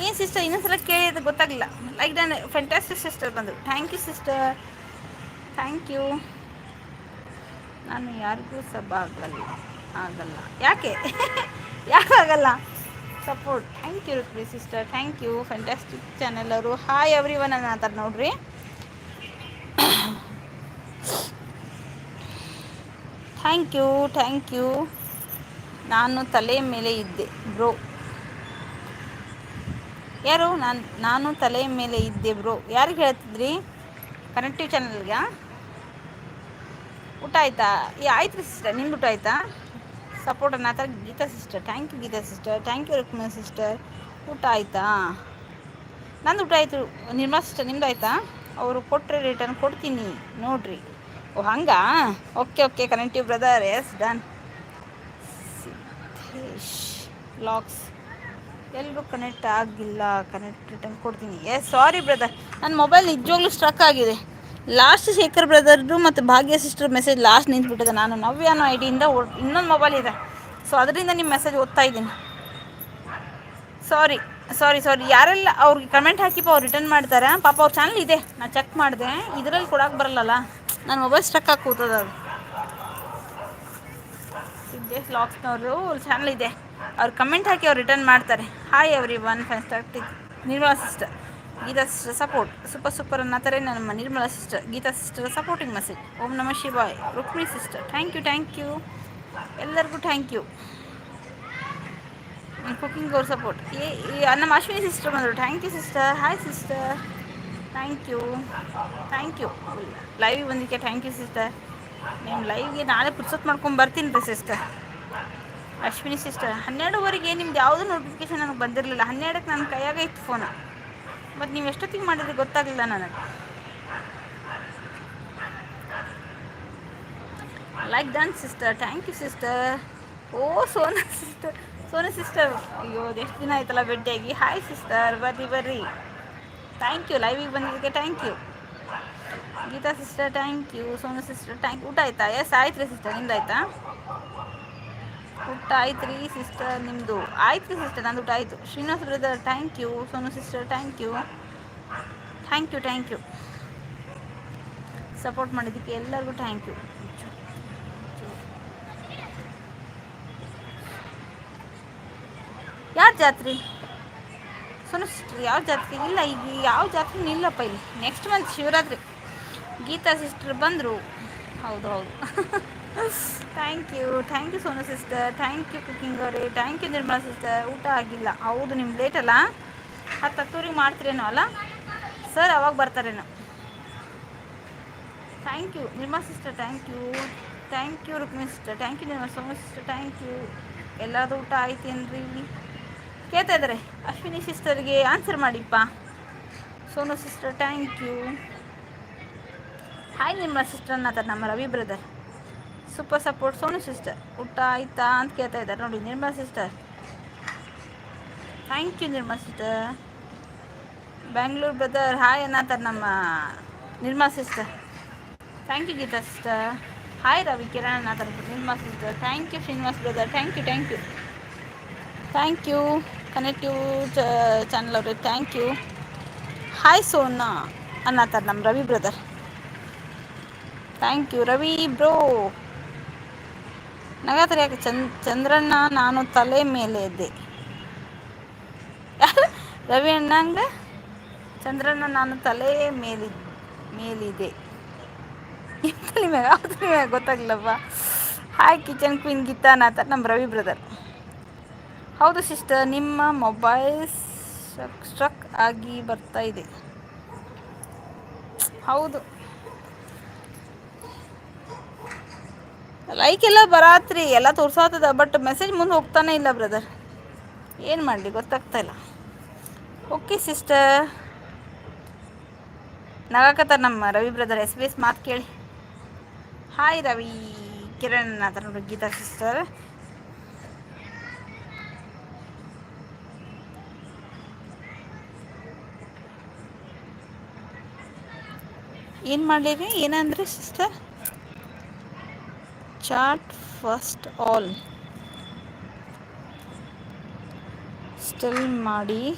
ಏನು ಸಿಸ್ಟರ್ ಇನ್ನೊಂದ್ಸಲ ಕೇಳಿಅದು ಗೊತ್ತಾಗಲಿಲ್ಲ. ಲೈಕ್ ನಾನು ಫ್ಯಾಂಟಾಸ್ಟಿಕ್ ಸಿಸ್ಟರ್ ಬಂದು. Thank you sister thank you ನಾನು ಯಾರಿಗೂ ಸಬ್ ಆಗಲ್ಲ. ಆಗಲ್ಲ. ಯಾಕೆ? ಯಾಕಾಗಲ್ಲ support thank you ರುಕ್ರಿ sister thank you fantastic channel ಅವರು. ಹಾಯ್ ಎವ್ರಿ ಒನ್ ಅನ್ನತ್ತಾರ ನೋಡ್ರಿ. ಥ್ಯಾಂಕ್ ಯು ಥ್ಯಾಂಕ್ ಯು ನಾನು ತಲೆ ಮೇಲೆ ಇದ್ದೆ. ಬ್ರೋ ಯಾರು? ನಾನು ನಾನು ತಲೆಯ ಮೇಲೆ ಇದ್ದೆ ಬ್ರೋ. ಯಾರಿಗೆ ಹೇಳ್ತಿದ್ರಿ? ಕನೆಕ್ಟಿವ್ ಚಾನಲ್ಗೆ ಊಟ ಆಯ್ತಾ? ಈ ಆಯ್ತು ರೀ ಸಿಸ್ಟರ್ ನಿಮ್ದು ಊಟ ಆಯ್ತಾ? ಸಪೋರ್ಟ್ ಅನ್ನೋ ಥರ Geeta sister thank you Geeta sister thank you Rukma sister ಊಟ ಆಯ್ತಾ? ನಂದು ಊಟ ಆಯಿತು. ನಿರ್ಮಲಾ ಸಿಸ್ಟರ್ ನಿಮ್ದು ಆಯ್ತಾ? ಅವರು ಕೊಟ್ಟರೆ ರಿಟರ್ನ್ ಕೊಡ್ತೀನಿ. ನೋಡ್ರಿ. ಓ, ಹಂಗಾ? Okay okay connective brother yes done LOX ಎಲ್ಲರೂ ಕನೆಕ್ಟ್ ಆಗಿಲ್ಲ ಕನೆಕ್ಟ್ ರಿಟರ್ನ್ ಕೊಡ್ತೀನಿ. ಏ ಸಾರಿ ಬ್ರದರ್ ನನ್ನ ಮೊಬೈಲ್ ನಿಜವಾಗ್ಲೂ ಸ್ಟ್ರಕ್ ಆಗಿದೆ. ಲಾಸ್ಟ್ ಶೇಖರ್ ಬ್ರದರ್ದು ಮತ್ತು ಭಾಗ್ಯ ಸಿಸ್ಟರ್ ಮೆಸೇಜ್ ಲಾಸ್ಟ್ ನಿಂತ್ಬಿಟ್ಟಿದೆ. ನಾನು ನವ್ಯ ಅನ್ನೋ ಐ ಡಿಯಿಂದ ಇನ್ನೊಂದು ಮೊಬೈಲ್ ಇದೆ. ಸೊ ಅದರಿಂದ ನಿಮ್ಮ ಮೆಸೇಜ್ ಓದ್ತಾ ಇದ್ದೀನಿ. ಸಾರಿ ಸಾರಿ ಸಾರಿ ಯಾರೆಲ್ಲ ಅವ್ರಿಗೆ ಕಮೆಂಟ್ ಹಾಕಿಪ್ಪ ಅವ್ರು ರಿಟರ್ನ್ ಮಾಡ್ತಾರೆ. ಪಾಪ ಅವ್ರ ಚಾನಲ್ ಇದೆ. ನಾನು ಚೆಕ್ ಮಾಡಿದೆ. ಇದರಲ್ಲಿ ಕೊಡೋಕೆ ಬರಲ್ಲಲ್ಲ. ನನ್ನ ಮೊಬೈಲ್ ಸ್ಟ್ರಕ್ ಆಗಿ ಕೂತದ ಅದು. ಲಾಕ್ಸ್ನವರು ಚಾನಲ್ ಇದೆ. ಅವ್ರು ಕಮೆಂಟ್ ಹಾಕಿ ಅವ್ರು ರಿಟರ್ನ್ ಮಾಡ್ತಾರೆ. Hi everyone fantastic Nirmala sister Geeta sister support super super ಅನ್ನತ್ತಾರೆ ನಮ್ಮ Nirmala sister Geeta sister supporting message ಓಂ ನಮ ಶಿವಾಯ್. Rukmi sister thank you thank you ಎಲ್ಲರಿಗೂ ಥ್ಯಾಂಕ್ ಯು ಕುಕಿಂಗ್ ಅವ್ರ ಸಪೋರ್ಟ್ ಏ ನಮ್ಮ ಅಶ್ವಿನಿ ಸಿಸ್ಟರ್ ಬಂದರು. Thank you sister hi sister thank you thank you live ಬಂದಿಕ್ಕೆ thank you sister ನಿಮ್ಮ ಲೈವ್ಗೆ ನಾಳೆ ಪುರ್ಸೊತ್ತು ಮಾಡ್ಕೊಂಡು ಬರ್ತೀನಿ ರೀ ಸಿಸ್ಟರ್ ಅಶ್ವಿನಿ ಸಿಸ್ಟರ್ ಹನ್ನೆರಡುವರೆಗೆ ನಿಮ್ದು ಯಾವುದೂ ನೋಟಿಫಿಕೇಶನ್ ನನಗೆ ಬಂದಿರಲಿಲ್ಲ. ಹನ್ನೆರಡಕ್ಕೆ ನನ್ನ ಕೈಯಾಗ ಇತ್ತು ಫೋನು ಮತ್ತು ನೀವು ಎಷ್ಟೊತ್ತಿಗೆ ಮಾಡಿದ್ರೆ ಗೊತ್ತಾಗಲಿಲ್ಲ ನನಗೆ. Like done sister thank you sister O, Sona sister Sona sister ಅಯ್ಯೋ ಎಷ್ಟು ದಿನ ಆಯ್ತಲ್ಲ ಭೇಟಿಯಾಗಿ ಹಾಯ್ ಸಿಸ್ಟರ್ ಬರ್ರಿ ಬರ್ರಿ. ಥ್ಯಾಂಕ್ ಯು ಲೈವಿಗೆ ಬಂದಿದ್ದಕ್ಕೆ thank you Geeta sister thank you Sonu sister thank ಊಟ ಆಯ್ತಾ? ಎಸ್ ಆಯ್ತು ರೀ ಸಿಸ್ಟರ್ ನಿಮ್ದು ಆಯ್ತಾ? ಊಟ ಆಯ್ತು ಸಿಸ್ಟರ್ ನಿಮ್ಮದು ಆಯ್ತು ಸಿಸ್ಟರ್ ನಂದು ಊಟ ಆಯಿತು. Srinivas brother thank you Sonu sister thank you thank you thank you support ಮಾಡಿದ್ದಕ್ಕೆ ಎಲ್ಲರಿಗೂ ಥ್ಯಾಂಕ್ ಯು ಯಾರು ಜಾತ್ರೆ? ಸೋನು ಸಿಸ್ಟರ್ ಯಾವ ಜಾತ್ರೆ? ಇಲ್ಲ, ಈಗ ಯಾವ ಜಾತ್ರೆ ಇಲ್ಲಪ್ಪ ಇಲ್ಲಿ. Next month Shivaratri. Geeta sister ಬಂದರು. ಹೌದು ಹೌದು. Thank you thank you Sonu sister. Thank you cooking ಅವರೇ. Thank you Nirmala sister. ಊಟ ಆಗಿಲ್ಲ. ಹೌದು, ನಿಮ್ಗೆ ಲೇಟ್ ಅಲ್ಲ? ಹತ್ತು ಹತ್ತೂರಿಗೆ ಮಾಡ್ತೀರೇನೋ ಅಲ್ಲ? ಸರ್ ಅವಾಗ ಬರ್ತಾರೇನೋ? Thank you Nirmala sister thank you thank you Rukmi sister. Thank you Nirmala. Sonu sister thank you ಎಲ್ಲಾದರೂ ಊಟ ಆಯ್ತೇನ್ರಿ ಕೇಳ್ತಾ ಇದ್ದಾರೆ. ಅಶ್ವಿನಿ ಸಿಸ್ಟರ್ಗೆ answer ಮಾಡಿಪ್ಪ. Sonu sister thank you hi ನಿಮ್ಮ ಸಿಸ್ಟರ್ ಅನ್ನತ್ತಾರೆ ನಮ್ಮ Ravi brother super support Sonu sister ಊಟ ಆಯ್ತಾ ಅಂತ ಕೇಳ್ತಾ ಇದ್ದಾರೆ. ನೋಡಿ, Nirmala sister thank you Nirmala sister Bangalore brother hi ಅನ್ನತ್ತಾರೆ ನಮ್ಮ Nirmala sister thank you Geeta sister hi Ravi, Kiran ಅನ್ನತ್ತಾರೆ Nirmala sister thank you Srinivas brother thank you thank you thank you connective channel ಅವ್ರಿಗೆ thank you hi Sona ಅನ್ನತ್ತಾರೆ ನಮ್ಮ Ravi brother thank you Ravi bro ನಗಾತ್ರಿ ಯಾಕೆ ಚಂದ್ ಚಂದ್ರಣ್ಣ ನಾನು ತಲೆ ಮೇಲೆ ಇದ್ದೆ ರವಿ ಅಣ್ಣಂಗ ಚಂದ್ರಣ್ಣ ನಾನು ತಲೆ ಮೇಲಿ, ಮೇಲಿದೆ. ಗೊತ್ತಾಗ್ಲಪ್ಪ ಹಾಯ್ ಕಿಚನ್ ಕ್ವೀನ್ ಗೀತಾ ನಾಥ, ನಮ್ಮ ರವಿ ಬ್ರದರ್ ಹೌದು ಸಿಸ್ಟರ್ ನಿಮ್ಮ ಮೊಬೈಲ್ ಸ್ಟ್ರಕ್ ಸ್ಟ್ರಕ್ ಆಗಿ ಬರ್ತಾ ಇದೆ. ಹೌದು. ಲೈಕ್ ಎಲ್ಲ ಬರಾತ್ರಿ, ಎಲ್ಲ ತೋರ್ಸಾತದ ಬಟ್ ಮೆಸೇಜ್ ಮುಂದೆ ಹೋಗ್ತಾನೆ ಇಲ್ಲ ಬ್ರದರ್ ಏನು ಮಾಡಲಿ, ಗೊತ್ತಾಗ್ತಾ ಇಲ್ಲ. ಓಕೆ ಸಿಸ್ಟರ್ ನಗಾಕತ್ತಾರ ನಮ್ಮ Ravi brother S B S ಮಾತು ಕೇಳಿ. ಹಾಯ್ ರವಿ, ಕಿರಣ್ ಅದರ ನೋಡಿ ಗೀತಾ ಸಿಸ್ಟರ್ ಏನು ಮಾಡಲಿರಿ ಏನಂದ್ರಿ sister chart first all. Still muddy.